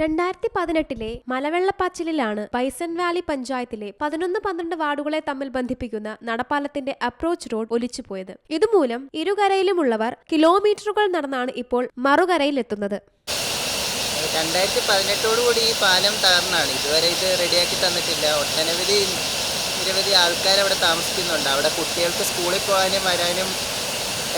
രണ്ടായിരത്തി പതിനെട്ടിലെ മലവെള്ളപ്പാച്ചിലിലാണ് bison Valley പഞ്ചായത്തിലെ പതിനൊന്ന് പന്ത്രണ്ട് വാർഡുകളെ തമ്മിൽ ബന്ധിപ്പിക്കുന്ന നടപ്പാലത്തിന്റെ അപ്രോച്ച് റോഡ് ഒലിച്ചുപോയത്. ഇതുമൂലം ഇരുകരയിലുമുള്ളവർ കിലോമീറ്ററുകൾ നടന്നാണ് ഇപ്പോൾ മറുകരയിലെത്തുന്നത്. രണ്ടായിരത്തി പതിനെട്ടോടുകൂടി ഈ പാലം തകർന്നാണ്. ഇതുവരെ ഇത് റെഡിയാക്കി തന്നിട്ടില്ല. ഒട്ടനവധി നിരവധി ആൾക്കാർ അവിടെ താമസിക്കുന്നുണ്ട്. അവിടെ കുട്ടികൾക്ക് സ്കൂളിൽ പോകാനും വരാനും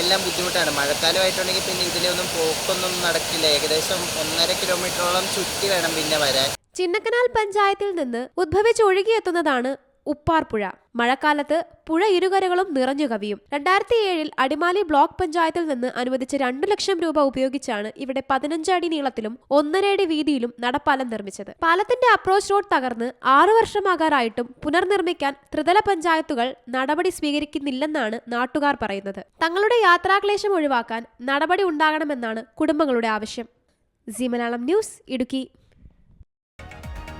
എല്ലാം ബുദ്ധിമുട്ടാണ്. മഴക്കാലമായിട്ടുണ്ടെങ്കിൽ പിന്നെ ഇതിലൊന്നും പോക്കൊന്നും നടക്കില്ല. ഏകദേശം ഒന്നര കിലോമീറ്ററോളം ചുറ്റി വേണം പിന്നെ വരാൻ. ചിന്നക്കനാൽ പഞ്ചായത്തിൽ നിന്ന് ഉദ്ഭവിച്ചൊഴുകിയെത്തുന്നതാണ് ഉപ്പാർ പുഴ മഴക്കാലത്ത് പുഴ ഇരുകരകളും നിറഞ്ഞു കവിയും. രണ്ടായിരത്തി ഏഴിൽ അടിമാലി ബ്ലോക്ക് പഞ്ചായത്തിൽ നിന്ന് അനുവദിച്ച രണ്ടു ലക്ഷം രൂപ ഉപയോഗിച്ചാണ് ഇവിടെ പതിനഞ്ചടി നീളത്തിലും ഒന്നര അടി വീതിയിലും നടപ്പാലം നിർമ്മിച്ചത്. പാലത്തിന്റെ അപ്രോച്ച് റോഡ് തകർന്ന് ആറു വർഷമാകാറായിട്ടും പുനർനിർമ്മിക്കാൻ ത്രിതല പഞ്ചായത്തുകൾ നടപടി സ്വീകരിക്കുന്നില്ലെന്നാണ് നാട്ടുകാർ പറയുന്നത്. തങ്ങളുടെ യാത്രാക്ലേശം ഒഴിവാക്കാൻ നടപടി ഉണ്ടാകണമെന്നാണ് കുടുംബങ്ങളുടെ ആവശ്യം. C Malayalam news Idukki.